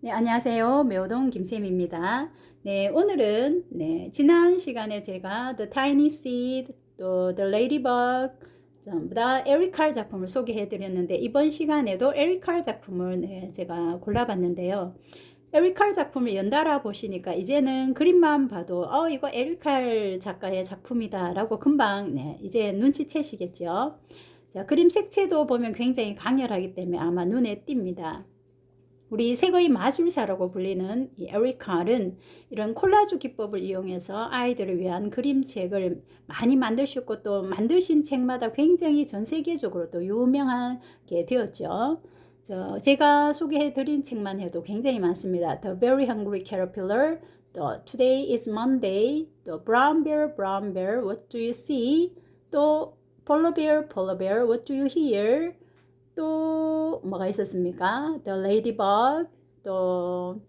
네, 안녕하세요. 매우동 김쌤입니다. 네, 오늘은 네, 지난 시간에 제가 The Tiny Seed, 또 The Ladybug, 전부 다 에릭 칼 작품을 소개해 드렸는데 이번 시간에도 에릭 칼 작품을 네, 제가 골라봤는데요. 에릭 칼 작품을 연달아 보시니까 이제는 그림만 봐도 어 이거 에릭 칼 작가의 작품이다라고 금방 네, 이제 눈치채시겠죠. 자, 그림 색채도 보면 굉장히 강렬하기 때문에 아마 눈에 띕니다. 우리 색의 마술사라고 불리는 이 에릭 칼은 이런 콜라주 기법을 이용해서 아이들을 위한 그림책을 많이 만드셨고 또 만드신 책마다 굉장히 전 세계적으로 또 유명하게 되었죠. 저 제가 소개해 드린 책만 해도 굉장히 많습니다. The Very Hungry Caterpillar, 또 Today is Monday, 또 Brown Bear, Brown Bear, What do you see? 또 Polar Bear, Polar Bear, What do you hear? 또 뭐가 있었습니까? The Ladybug, 또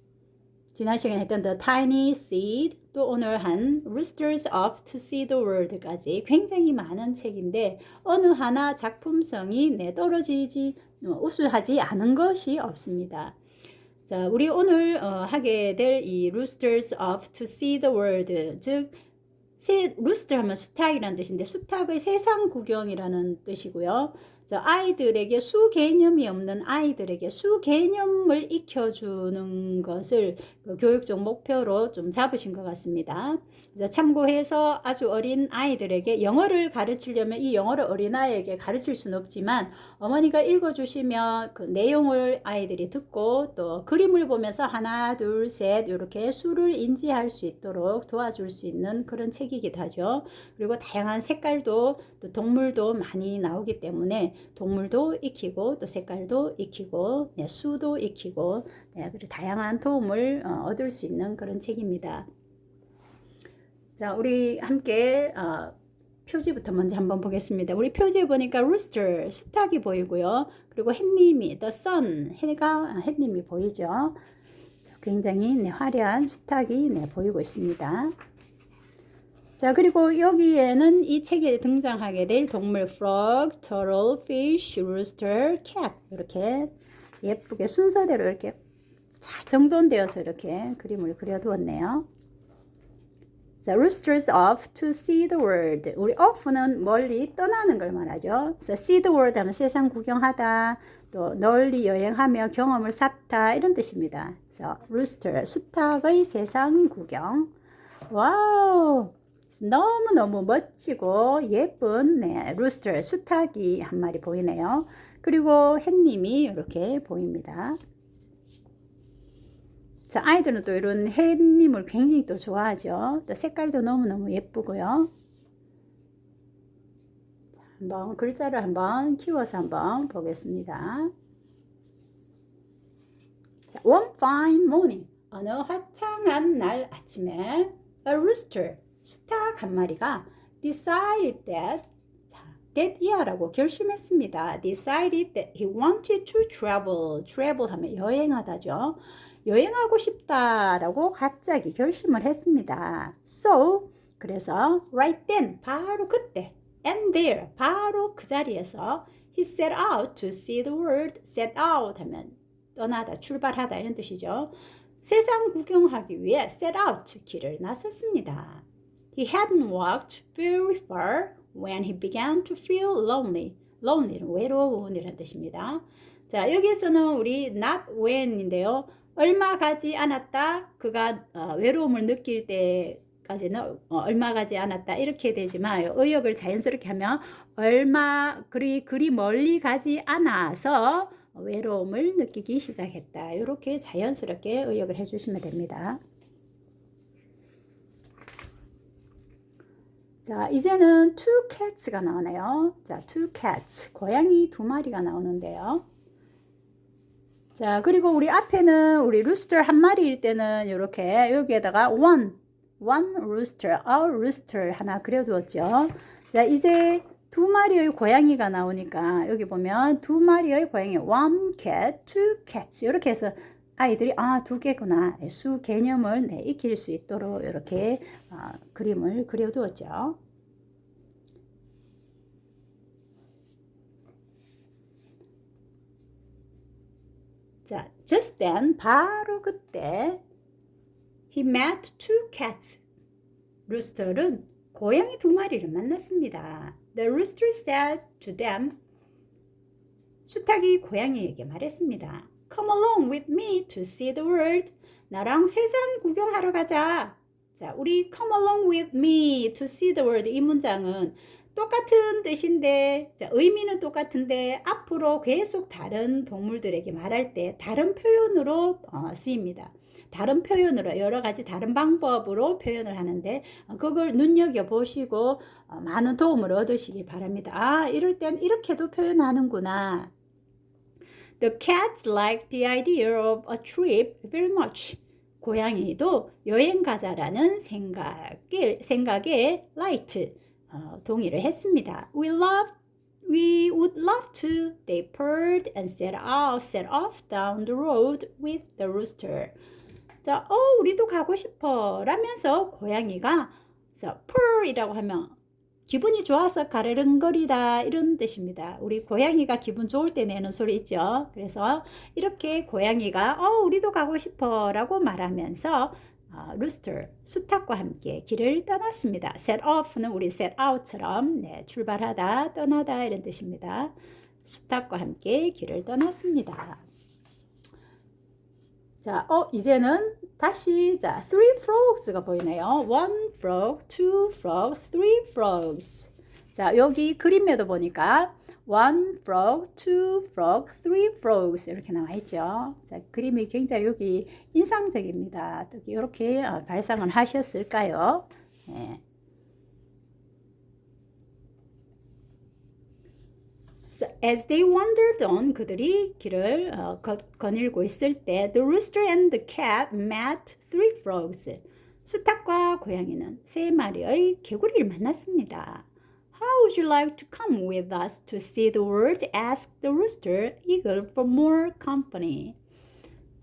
지난 시간에 했던 The Tiny Seed, 또 오늘 한 Roosters Off to See the World까지 굉장히 많은 책인데 어느 하나 작품성이 네, 떨어지지 어, 우수하지 않은 것이 없습니다. 자, 우리 오늘 어, 하게 될 이 Roosters Off to See the World, 즉 새, 루스터 하면 수탉이라는 뜻인데 수탉의 세상 구경이라는 뜻이고요. 저 아이들에게 수 개념이 없는 아이들에게 수 개념을 익혀주는 것을 그 교육적 목표로 좀 잡으신 것 같습니다. 참고해서 아주 어린 아이들에게 영어를 가르치려면 이 영어를 어린아이에게 가르칠 수는 없지만 어머니가 읽어주시면 그 내용을 아이들이 듣고 또 그림을 보면서 하나, 둘, 셋 이렇게 수를 인지할 수 있도록 도와줄 수 있는 그런 책이기도 하죠. 그리고 다양한 색깔도 또 동물도 많이 나오기 때문에 동물도 익히고 또 색깔도 익히고 네, 수도 익히고 네, 그리고 다양한 도움을 어, 얻을 수 있는 그런 책입니다. 자, 우리 함께 어, 표지부터 먼저 한번 보겠습니다. 우리 표지에 보니까 rooster 수탉이 보이고요. 그리고 햇님이 the sun 해가 햇님이 보이죠. 굉장히 네, 화려한 수탉이 네, 보이고 있습니다. 자 그리고 여기에는 이 책에 등장하게 될 동물 frog, turtle, fish, rooster, cat 이렇게 예쁘게 순서대로 이렇게 잘 정돈되어서 이렇게 그림을 그려두었네요. 자, roosters off to see the world. 우리 off는 멀리 떠나는 걸 말하죠. 그래서 see the world 하면 세상 구경하다, 또 널리 여행하며 경험을 쌓다 이런 뜻입니다. 그래서 rooster 수탉의 세상 구경. 와우, 너무너무 멋지고 예쁜 네, 루스터 수탉이 한 마리 보이네요. 그리고 햇님이 이렇게 보입니다. 자, 아이들은 또 이런 햇님을 굉장히 또 좋아하죠. 또 색깔도 너무너무 예쁘고요. 자, 한번 글자를 한번 키워서 한번 보겠습니다. 자, one fine morning. 어느 화창한 날 아침에 a rooster, 수탉 한 마리가 decided that 자, that 이하라고 결심했습니다. decided that he wanted to travel. travel 하면 여행하다죠. 여행하고 싶다라고 갑자기 결심을 했습니다. So 그래서 right then 바로 그때 and there 바로 그 자리에서 he set out to see the world. set out 하면 떠나다 출발하다 이런 뜻이죠. 세상 구경하기 위해 set out 길을 나섰습니다. He hadn't walked very far when he began to feel lonely. lonely는 외로운이라는 뜻입니다. 자, 여기에서는 우리 not when인데요. 얼마 가지 않았다. 그가 어, 외로움을 느낄 때까지는 어, 얼마 가지 않았다. 이렇게 되지만 의역을 자연스럽게 하면 얼마 그리 그리 멀리 가지 않아서 외로움을 느끼기 시작했다. 이렇게 자연스럽게 의역을 해주시면 됩니다. 자, 이제는 two cats가 나오네요. 자, two cats. 고양이 두 마리가 나오는데요. 자, 그리고 우리 앞에는 우리 rooster 한 마리일 때는 이렇게 여기에다가 one, one rooster, a rooster 하나 그려두었죠. 자, 이제 두 마리의 고양이가 나오니까 여기 보면 두 마리의 고양이 one cat, two cats 이렇게 해서 아이들이 아 두 개구나 수 개념을 네, 익힐 수 있도록 이렇게 어, 그림을 그려두었죠. 자, just then 바로 그때 he met two cats. 루스터는 고양이 두 마리를 만났습니다. The rooster said to them. 수탉이 고양이에게 말했습니다. Come along with me to see the world. 나랑 세상 구경하러 가자. 자, 우리 come along with me to see the world 이 문장은 똑같은 뜻인데 자, 의미는 똑같은데 앞으로 계속 다른 동물들에게 말할 때 다른 표현으로 어, 쓰입니다. 다른 표현으로 여러 가지 다른 방법으로 표현을 하는데 어, 그걸 눈여겨 보시고 어, 많은 도움을 얻으시기 바랍니다. 아, 이럴 땐 이렇게도 표현하는구나. The cats liked the idea of a trip very much. 고양이도 여행 가자라는 생각에, 생각에 light, 어, 동의를 했습니다. We love, we would love to. They purred and set off, set off down the road with the rooster. 자, 어, 우리도 가고 싶어. 라면서 고양이가 자, purr이라고 하면 기분이 좋아서 가르릉거리다 이런 뜻입니다. 우리 고양이가 기분 좋을 때 내는 소리 있죠. 그래서 이렇게 고양이가 어 우리도 가고 싶어 라고 말하면서 어, 루스터 수탉과 함께 길을 떠났습니다. set off는 우리 set out처럼 네, 출발하다 떠나다 이런 뜻입니다. 수탉과 함께 길을 떠났습니다. 자, 어 이제는 다시 자, three frogs가 보이네요. one frog, two frog, three frogs. 자, 여기 그림에도 보니까 one frog, two frog, three frogs 이렇게 나와 있죠. 자, 그림이 굉장히 여기 인상적입니다. 이렇게 어, 발상을 하셨을까요? 네. As they wandered on, 그들이 길을 어, 거, 거닐고 있을 때, the rooster and the cat met three frogs. 수탉과 고양이는 세 마리의 개구리를 만났습니다. How would you like to come with us to see the world? asked the rooster, eager for more company.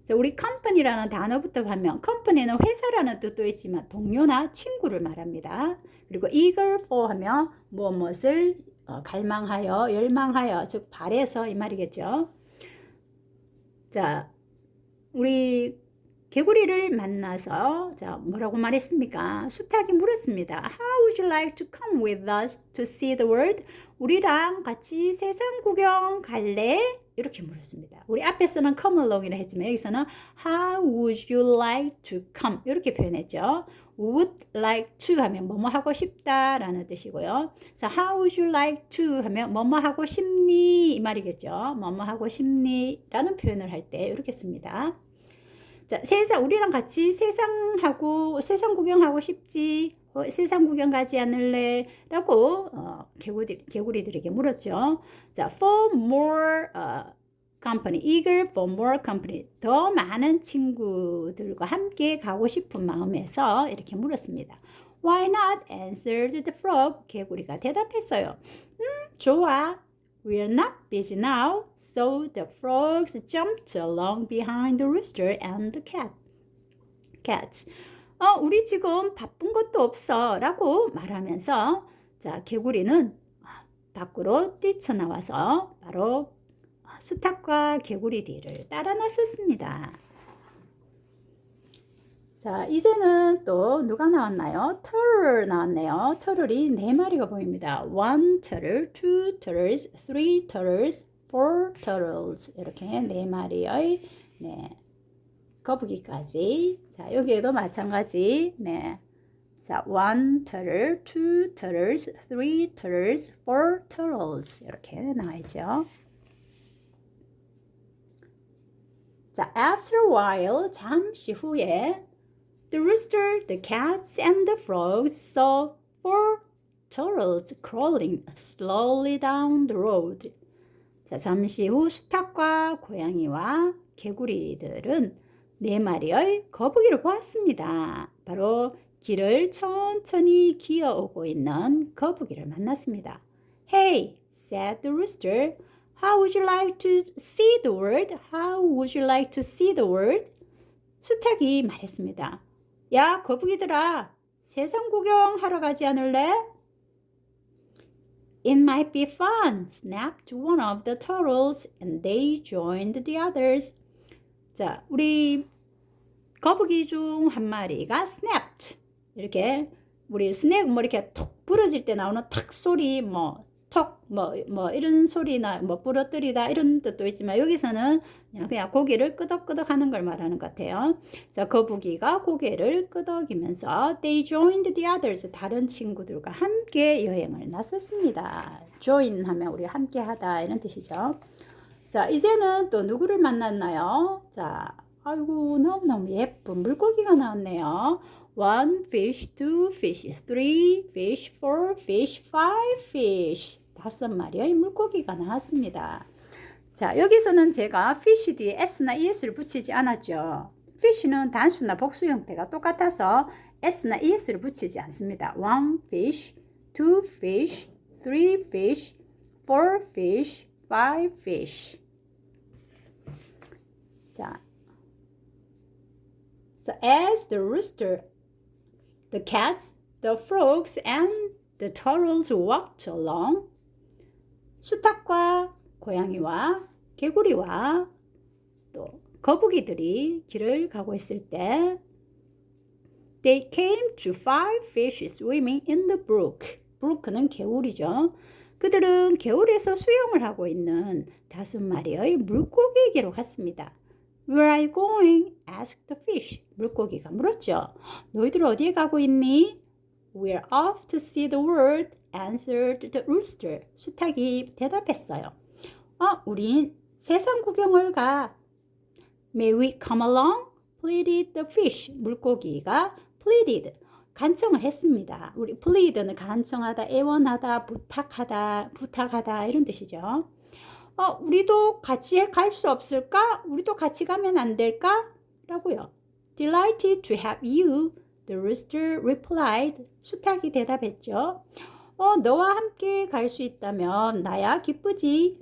자, 우리 company라는 단어부터 하면 company는 회사라는 뜻도 있지만 동료나 친구를 말합니다. 그리고 eager for 하면 무엇을 어, 갈망하여 열망하여 즉 바래서 이 말이겠죠. 자, 우리 개구리를 만나서 자 뭐라고 말했습니까? 수탉이 물었습니다. How would you like to come with us to see the world? 우리랑 같이 세상 구경 갈래? 이렇게 물었습니다. 우리 앞에서는 come along이라 했지만 여기서는 How would you like to come? 이렇게 표현했죠. Would like to 하면 뭐뭐 하고 싶다라는 뜻이고요. 그래서 how would you like to 하면 뭐뭐 하고 싶니 이 말이겠죠. 뭐뭐 하고 싶니라는 표현을 할 때 이렇게 씁니다. 자, 세상 우리랑 같이 세상하고 세상 구경하고 싶지. 어, 세상 구경 가지 않을래? 라고 어, 개구리, 개구리들에게 물었죠. 자, for more 어, company, eager for more company. 더 많은 친구들과 함께 가고 싶은 마음에서 이렇게 물었습니다. Why not? answered the frog. 개구리가 대답했어요. 음, 좋아. We're not busy now. So the frogs jumped along behind the rooster and the cat. Cats. 어, 우리 지금 바쁜 것도 없어. 라고 말하면서 자, 개구리는 밖으로 뛰쳐나와서 바로 수탉과 개구리 뒤를 따라 나섰습니다. 자, 이제는 또 누가 나왔나요? 터틀 나왔네요. 터틀이 네 마리가 보입니다. One turtle, two turtles, three turtles, four turtles 이렇게 네 마리의 네, 거북이까지. 자, 여기에도 마찬가지. 네. 자, one turtle, two turtles, three turtles, four turtles 이렇게 나와 있죠. 자, after a while, 잠시 후에 the rooster, the cats, and the frogs saw four turtles crawling slowly down the road. 자, 잠시 후 수탉과 고양이와 개구리들은 네 마리의 거북이를 보았습니다. 바로 길을 천천히 기어오고 있는 거북이를 만났습니다. Hey, said the rooster. How would you like to see the world? How would you like to see the world? 수탉이 말했습니다. 야, 거북이들아, 세상 구경하러 가지 않을래? It might be fun, snapped one of the turtles, and they joined the others. 자, 우리 거북이 중 한 마리가 snapped. 이렇게 우리 스낵 뭐 이렇게 톡 부러질 때 나오는 탁 소리 뭐 톡 뭐 뭐 이런 소리나 뭐 부러뜨리다 이런 뜻도 있지만 여기서는 그냥, 그냥 고개를 끄덕끄덕 하는 걸 말하는 것 같아요. 자, 거북이가 고개를 끄덕이면서 they joined the others 다른 친구들과 함께 여행을 나섰습니다. join 하면 우리 함께 하다 이런 뜻이죠. 자, 이제는 또 누구를 만났나요? 자, 아이고 너무너무 예쁜 물고기가 나왔네요. One fish, two fish, three fish, four fish, five fish. 다섯 마리의 물고기가 나왔습니다. 자, 여기서는 제가 fish 뒤에 s나 es를 붙이지 않았죠. fish는 단수나 복수 형태가 똑같아서 s나 es를 붙이지 않습니다. One fish, two fish, three fish, four fish, five fish. 자, so as the rooster, the cats, the frogs, and the turtles walked along, 수탉과 고양이와 개구리와 또 거북이들이 길을 가고 있을 때 They came to five fish swimming in the brook. brook는 개울이죠. 그들은 개울에서 수영을 하고 있는 다섯 마리의 물고기에게로 갔습니다. Where are you going? asked the fish. 물고기가 물었죠. 너희들 어디에 가고 있니? We're off to see the world, answered the rooster. 수탉이 대답했어요. 어, 우린 세상 구경을 가. May we come along? pleaded the fish. 물고기가 pleaded. 간청을 했습니다. 우리 plead는 간청하다, 애원하다, 부탁하다, 부탁하다 이런 뜻이죠. 어, 우리도 같이 갈 수 없을까? 우리도 같이 가면 안 될까? 라고요. Delighted to have you, the rooster replied. 수탉이 대답했죠. 어, 너와 함께 갈 수 있다면 나야 기쁘지.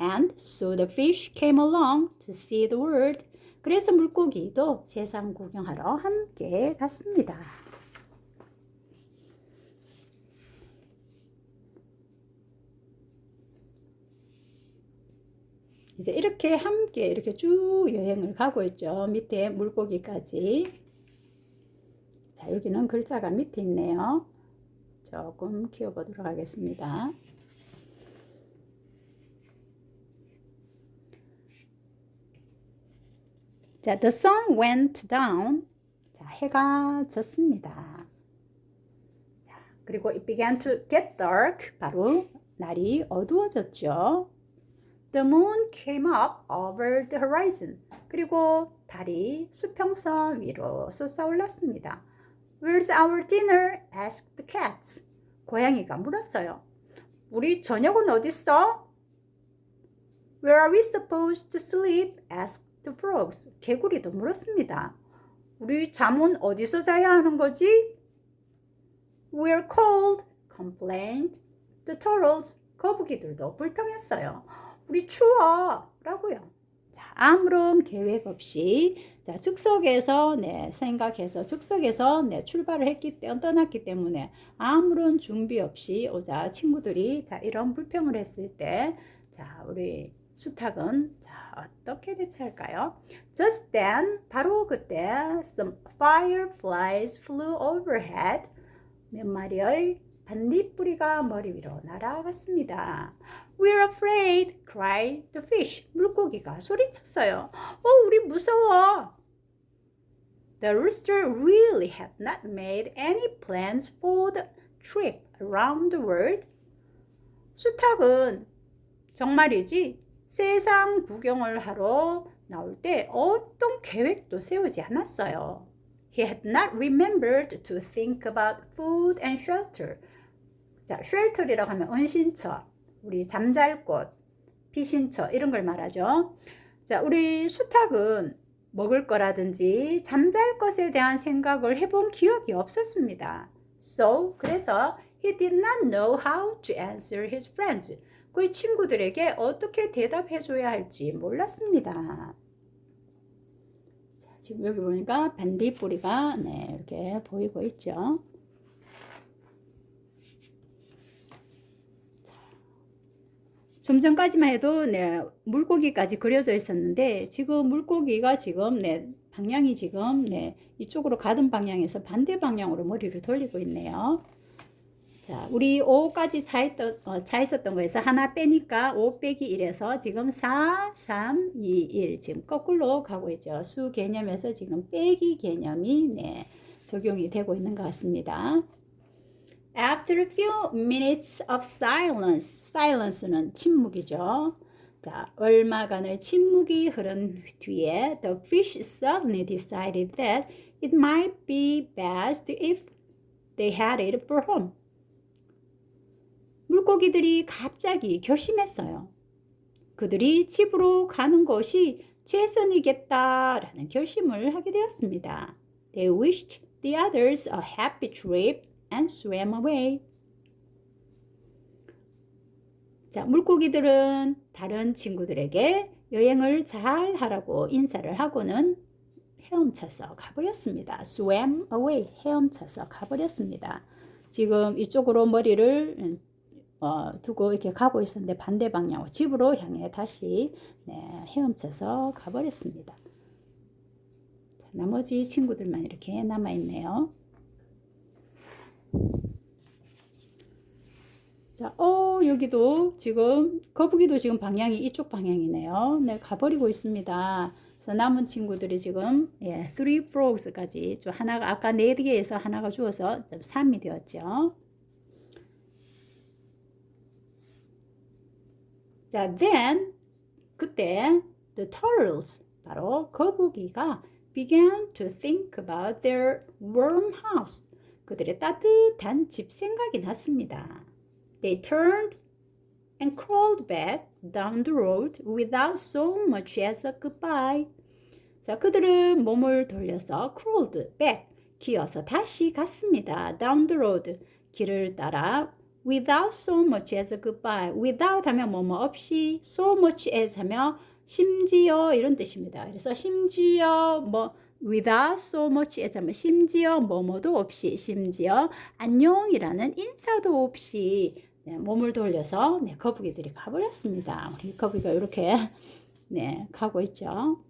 And so the fish came along to see the world. 그래서 물고기도 세상 구경하러 함께 갔습니다. 이제 이렇게 함께 이렇게 쭉 여행을 가고 있죠. 밑에 물고기까지. 자, 여기는 글자가 밑에 있네요. 조금 키워보도록 하겠습니다. 자, the sun went down. 자, 해가 졌습니다. 자, 그리고 it began to get dark. 바로 날이 어두워졌죠. The moon came up over the horizon. 그리고 달이 수평선 위로 솟아올랐습니다. Where's our dinner? asked the cats. 고양이가 물었어요. 우리 저녁은 어딨어? Where are we supposed to sleep? asked the frogs. 개구리도 물었습니다. 우리 잠은 어디서 자야 하는 거지? We're cold, complained the turtles. 거북이들도 불평했어요. 우리 추워 라고요. 자, 아무런 계획 없이 자, 즉석에서 네, 생각해서 즉석에서 네, 출발을 했기 때문에 떠났기 때문에 아무런 준비 없이 오자 친구들이 자, 이런 불평을 했을 때 자, 우리 수탉은 자, 어떻게 대처할까요? Just then 바로 그때 some fireflies flew overhead 몇 마리의 반딧불이가 머리 위로 날아갔습니다. We're afraid, cried the fish. 물고기가 소리쳤어요. 어, 우리 무서워. The rooster really had not made any plans for the trip around the world. 수탉은 정말이지 세상 구경을 하러 나올 때 어떤 계획도 세우지 않았어요. He had not remembered to think about food and shelter. 자, shelter이라고 하면 은신처, 우리 잠잘 곳, 피신처 이런 걸 말하죠. 자, 우리 수탉은 먹을 거라든지 잠잘 것에 대한 생각을 해본 기억이 없었습니다. So, 그래서 he did not know how to answer his friends. 그 친구들에게 어떻게 대답해 줘야 할지 몰랐습니다. 자, 지금 여기 보니까 반딧불이가 네, 이렇게 보이고 있죠. 좀 전까지만 해도 네, 물고기까지 그려져 있었는데 지금 물고기가 지금 네, 방향이 지금 네, 이쪽으로 가던 방향에서 반대 방향으로 머리를 돌리고 있네요. 자, 우리 5까지 차, 있던, 어, 차 있었던 거에서 하나 빼니까 5 빼기 1에서 지금 4, 3, 2, 1 지금 거꾸로 가고 있죠. 수 개념에서 지금 빼기 개념이 네, 적용이 되고 있는 것 같습니다. After a few minutes of silence, silence는 침묵이죠. 자, 얼마간의 침묵이 흐른 뒤에 the fish suddenly decided that it might be best if they headed for home. 물고기들이 갑자기 결심했어요. 그들이 집으로 가는 것이 최선이겠다라는 결심을 하게 되었습니다. They wished the others a happy trip and swam away. 자, 물고기들은 다른 친구들에게 여행을 잘 하라고 인사를 하고는 헤엄쳐서 가버렸습니다. swam away, 헤엄쳐서 가버렸습니다. 지금 이쪽으로 머리를 어, 두고 이렇게 가고 있었는데 반대 방향으로 집으로 향해 다시 네, 헤엄쳐서 가버렸습니다. 자, 나머지 친구들만 이렇게 남아 있네요. 자, 어, 여기도 지금, 거북이도 지금 방향이 이쪽 방향이네요. 네, 가버리고 있습니다. 그래서 남은 친구들이 지금, 예, three frogs까지, 좀 하나가, 아까 네 개에서 하나가 죽어서 3이 되었죠. 자, then, 그때, the turtles, 바로 거북이가 began to think about their warm house. 그들의 따뜻한 집 생각이 났습니다. They turned and crawled back down the road without so much as a goodbye. 자, 그들은 몸을 돌려서 crawled back, 기어서 다시 갔습니다. down the road, 길을 따라 without so much as a goodbye. without 하면 뭐뭐 없이, so much as 하면 심지어 이런 뜻입니다. 그래서 심지어 뭐 without so much as 하면 심지어 뭐뭐도 없이, 심지어 안녕이라는 인사도 없이 네, 몸을 돌려서 네, 거북이들이 가버렸습니다. 우리 거북이가 이렇게 네, 가고 있죠.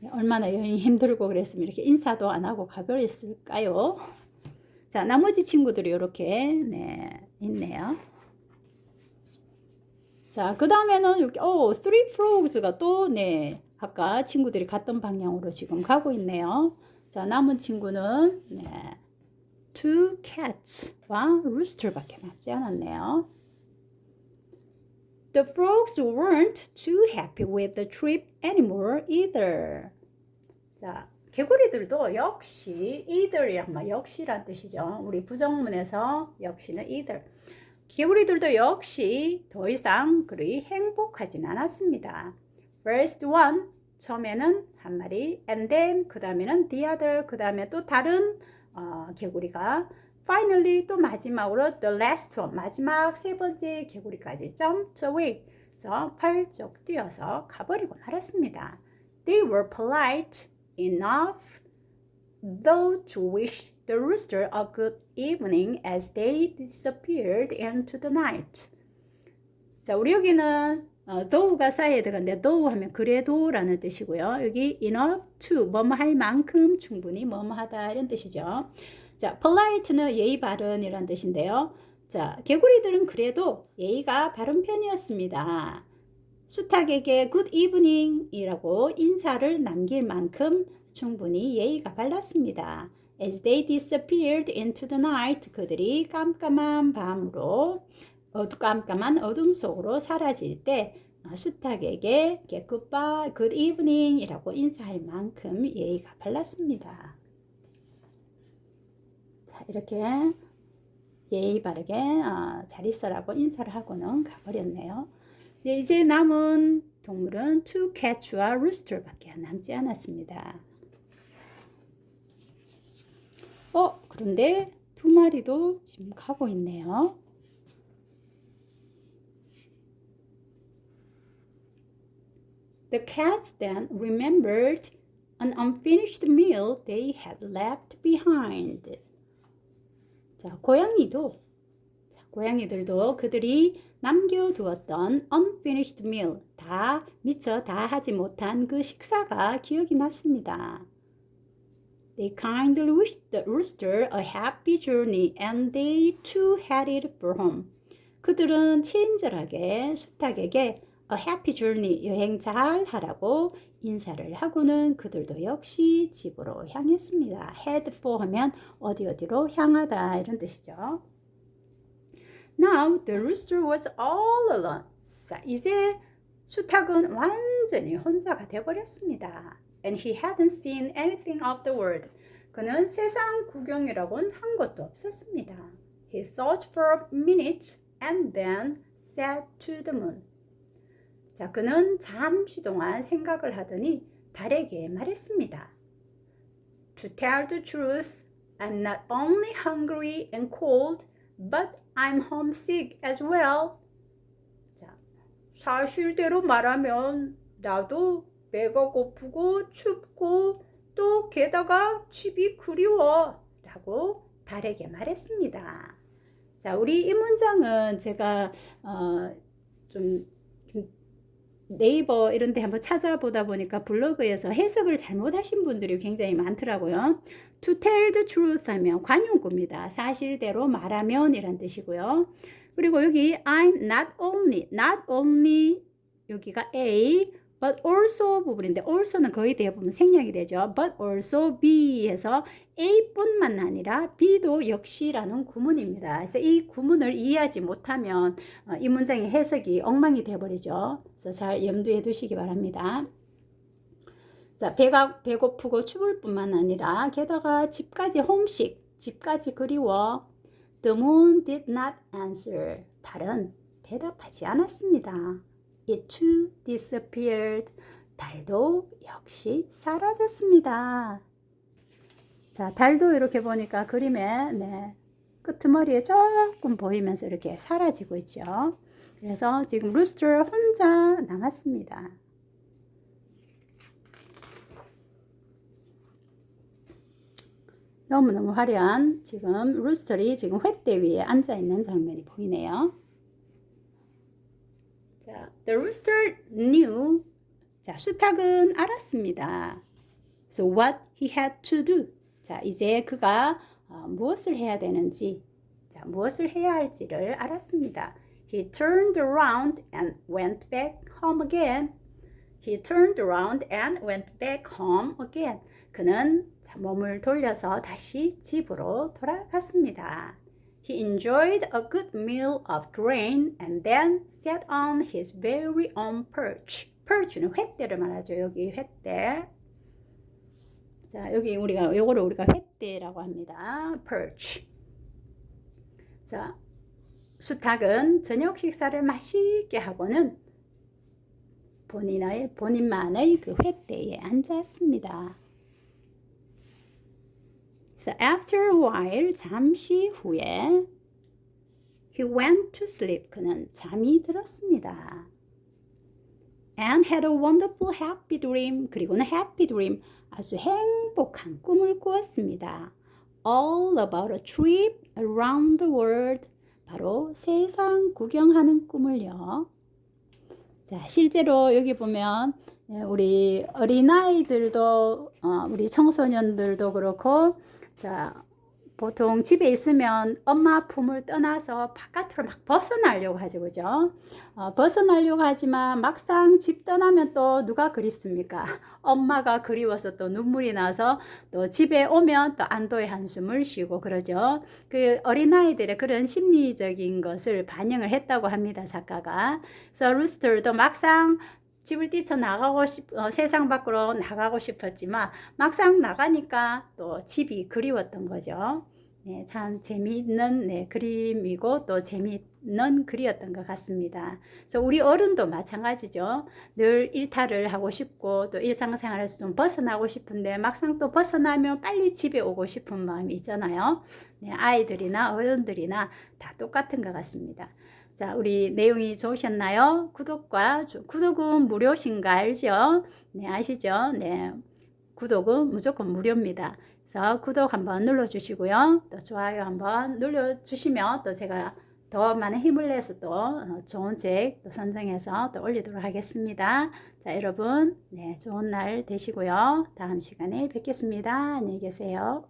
네, 얼마나 여행이 힘들고 그랬으면 이렇게 인사도 안 하고 가버렸을까요? 자, 나머지 친구들이 이렇게 네, 있네요. 자, 그 다음에는 여기 어, three frogs가 또 네, 아까 친구들이 갔던 방향으로 지금 가고 있네요. 자, 남은 친구는 네, two cats와 rooster밖에 남지 않았네요. The frogs weren't too happy with the trip anymore either. 자, 개구리들도 역시 either이란 말 역시란 뜻이죠. 우리 부정문에서 역시는 either. 개구리들도 역시 더 이상 그리 행복하진 않았습니다. First one 처음에는 한 마리, and then 그 다음에는 the other, 그 다음에 또 다른 어, 개구리가 finally 또 마지막으로 the last one 마지막 세 번째 개구리까지 jumped away. 그래서 펄쩍 뛰어서 가버리고 말았습니다. They were polite enough though to wish the rooster a good evening as they disappeared into the night. 자, 우리 여기는 어, though가 쌓여야 되는데 though 하면 그래도라는 뜻이고요. 여기 enough to 뭐뭐 할 만큼 충분히 뭐뭐 하다 이런 뜻이죠. 자, polite는 예의 바른이란 뜻인데요. 자, 개구리들은 그래도 예의가 바른 편이었습니다. 수탉에게 good evening이라고 인사를 남길 만큼 충분히 예의가 발랐습니다. As they disappeared into the night, 그들이 깜깜한 밤으로 어두 깜깜한 어둠 속으로 사라질 때 수탉에게 goodbye, good evening이라고 인사할 만큼 예의가 발랐습니다. 자, 이렇게 예의 바르게 어, 잘 있어라고 인사를 하고는 가버렸네요. 이제 남은 동물은 two cats와 rooster밖에 남지 않았습니다. 어, 그런데 두 마리도 지금 가고 있네요. The cats then remembered an unfinished meal they had left behind. 자, 고양이도, 자, 고양이들도 그들이 남겨두었던 unfinished meal, 다 미처 다 하지 못한 그 식사가 기억이 났습니다. They kindly wished the rooster a happy journey and they too headed for home. 그들은 친절하게 수탉에게 a happy journey 여행 잘 하라고 인사를 하고는 그들도 역시 집으로 향했습니다. head for 하면 어디 어디로 향하다 이런 뜻이죠. Now the rooster was all alone. 자, 이제 수탉은 완전히 혼자가 되어버렸습니다. And he hadn't seen anything of the world. 그는 세상 구경이라고는 한 것도 없었습니다. He thought for a minute and then said to the moon. 자, 그는 잠시 동안 생각을 하더니 달에게 말했습니다. To tell the truth, I'm not only hungry and cold, but I'm homesick as well. 자, 사실대로 말하면 나도 배가 고프고 춥고 또 게다가 집이 그리워 라고 달에게 말했습니다. 자, 우리 이 문장은 제가 어, 좀 네이버 이런 데 한번 찾아보다 보니까 블로그에서 해석을 잘못하신 분들이 굉장히 많더라고요. To tell the truth 하면 관용구입니다. 사실대로 말하면 이란 뜻이고요. 그리고 여기 I'm not only, not only 여기가 A, but also 부분인데 also는 거의 대부분 생략이 되죠. but also B 해서 A뿐만 아니라 B도 역시라는 구문입니다. 그래서 이 구문을 이해하지 못하면 어, 이 문장의 해석이 엉망이 되어버리죠. 그래서 잘 염두에 두시기 바랍니다. 자, 배가 배고프고 추울 뿐만 아니라 게다가 집까지 홈식, 집까지 그리워. The moon did not answer. 달은 대답하지 않았습니다. It too disappeared. 달도 역시 사라졌습니다. 자, 달도 이렇게 보니까 그림에 네, 끄트머리에 조금 보이면서 이렇게 사라지고 있죠. 그래서 지금 루스터 혼자 남았습니다. 너무너무 화려한 지금 루스터리 지금 횃대 위에 앉아 있는 장면이 보이네요. 자, the rooster knew. 자, 수탉은 알았습니다. So what he had to do. 자, 이제 그가 어, 무엇을 해야 되는지, 자, 무엇을 해야 할지를 알았습니다. He turned around and went back home again. He turned around and went back home again. 그는 자, 몸을 돌려서 다시 집으로 돌아갔습니다. He enjoyed a good meal of grain and then sat on his very own perch. perch는 횃대를 말하죠. 여기 횃대. 자, 여기 우리가 요거를 우리가 횃대라고 합니다. perch. 자, 수탉은 저녁 식사를 맛있게 하고는 본인의 본인만의 그 횃대에 앉았습니다. So after a while, 잠시 후에 he went to sleep. 그는 잠이 들었습니다. And had a wonderful happy dream. 그리고는 happy dream, 아주 행복한 꿈을 꾸었습니다. All about a trip around the world. 바로 세상 구경하는 꿈을요. 자, 실제로 여기 보면 예, 우리 어린아이들도 어, 우리 청소년들도 그렇고 자, 보통 집에 있으면 엄마 품을 떠나서 바깥으로 막 벗어나려고 하죠, 그죠? 어, 벗어나려고 하지만 막상 집 떠나면 또 누가 그립습니까? 엄마가 그리워서 또 눈물이 나서 또 집에 오면 또 안도의 한숨을 쉬고 그러죠. 그 어린아이들의 그런 심리적인 것을 반영을 했다고 합니다, 작가가. 그래서 루스터도 막상 집을 뛰쳐 나가고 싶, 어, 세상 밖으로 나가고 싶었지만 막상 나가니까 또 집이 그리웠던 거죠. 네, 참 재미있는 네, 그림이고 또 재미있는 글이었던 것 같습니다. 그래서 우리 어른도 마찬가지죠. 늘 일탈을 하고 싶고 또 일상생활에서 좀 벗어나고 싶은데 막상 또 벗어나면 빨리 집에 오고 싶은 마음이 있잖아요. 네, 아이들이나 어른들이나 다 똑같은 것 같습니다. 자, 우리 내용이 좋으셨나요? 구독과 구독은 무료신가 알죠? 네, 아시죠? 네. 구독은 무조건 무료입니다. 그래서 구독 한번 눌러 주시고요. 또 좋아요 한번 눌러 주시면 또 제가 더 많은 힘을 내서 또 어, 좋은 책 또 선정해서 또 올리도록 하겠습니다. 자, 여러분, 네, 좋은 날 되시고요. 다음 시간에 뵙겠습니다. 안녕히 계세요.